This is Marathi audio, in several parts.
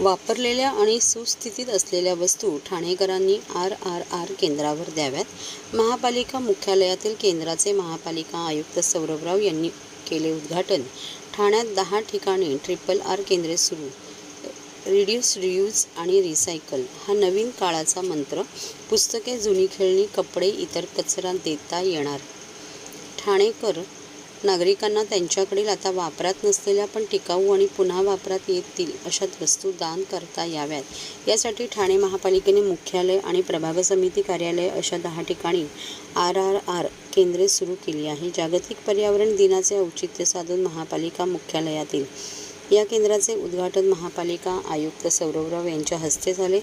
वापरलेल्या आणि सुस्थितीत असलेल्या वस्तू ठाणेकरांनी आर आर आर केंद्रावर द्याव्यात. महापालिका मुख्यालयातील केंद्राचे महापालिका आयुक्त सौरभराव यांनी केले उद्घाटन. ठाण्यात दहा ठिकाणी ट्रिपल आर केंद्रे सुरू. रिड्यूस रियूज आणि रिसायकल हा नवीन काळाचा मंत्र. पुस्तके जुनी खेळणी कपडे इतर कचरा देता येणार. ठाणेकर नागरिकांना त्यांच्याकडील आता वापरात नसलेल्या पण टिकाऊ आणि पुन्हा वापरात येतील अशा वस्तू दान करता याव्यात. यासाठी ठाणे महापालिकेने मुख्यालय आणि प्रभाग समिती कार्यालय अशा दहा ठिकाणी आर आर आर केंद्रे सुरू केली आहे. जागतिक पर्यावरण दिनाचे औचित्य साधून महापालिका मुख्यालयातील या केंद्राचे उद्घाटन महापालिका आयुक्त सौरभराव यांच्या हस्ते झाले.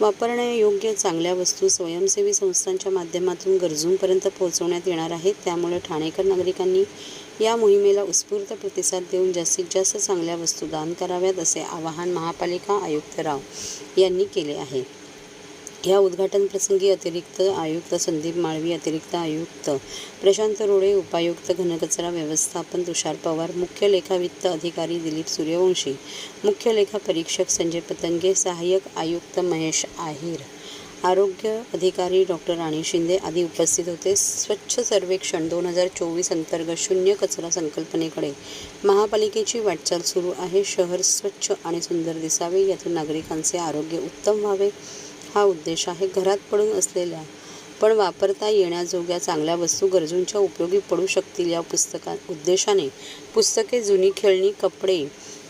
वापरण्यायोग्य चांगल्या वस्तू स्वयंसेवी संस्थांच्या माध्यमातून गरजूंपर्यंत पोहोचवण्यात येणार आहेत. त्यामुळे ठाणेकर नागरिकांनी या मोहिमेला उत्स्फूर्त प्रतिसाद देऊन जास्तीत जास्त चांगल्या वस्तू दान कराव्यात असे आवाहन महापालिका आयुक्त राव यांनी केले आहे. या उद्घाटन प्रसंगी अतिरिक्त आयुक्त संदीप माळवी अतिरिक्त आयुक्त प्रशांत रोडे उपायुक्त घनकचरा व्यवस्थापन तुषार पवार मुख्य लेखा वित्त अधिकारी दिलीप सूर्यवंशी मुख्य लेखा परीक्षक संजय पतंगे सहाय्यक आयुक्त महेश आहिर आरोग्य अधिकारी डॉक्टर राणी शिंदे आदी उपस्थित होते. स्वच्छ सर्वेक्षण दोन हजार चोवीस अंतर्गत शून्य कचरा संकल्पनेकडे महापालिकेची वाटचाल सुरू आहे. शहर स्वच्छ आणि सुंदर दिसावे. यातून नागरिकांचे आरोग्य उत्तम व्हावे. हा उद्देश आहे. घरात पडून असलेल्या पण वापरता येण्याजोग्या चांगल्या वस्तू गरजूंच्या उपयोगी पडू शकतील या पुस्तका उद्देशाने पुस्तके जुनी खेळणी कपडे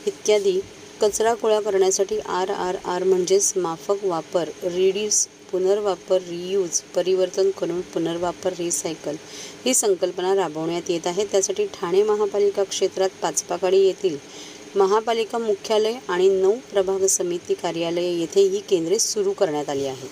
इत्यादी कचरा गोळा करण्यासाठी आर आर आर म्हणजेच माफक वापर रिड्यूस पुनर्वापर रियूज परिवर्तन करून पुनर्वापर रिसायकल ही संकल्पना राबवण्यात येत आहे. त्यासाठी ठाणे महापालिका क्षेत्रात पाचपाकाडी येथील महापालिका मुख्यालय आणि नऊ प्रभाग समिती कार्यालय येथे ही केंद्रे सुरू करण्यात आली आहेत.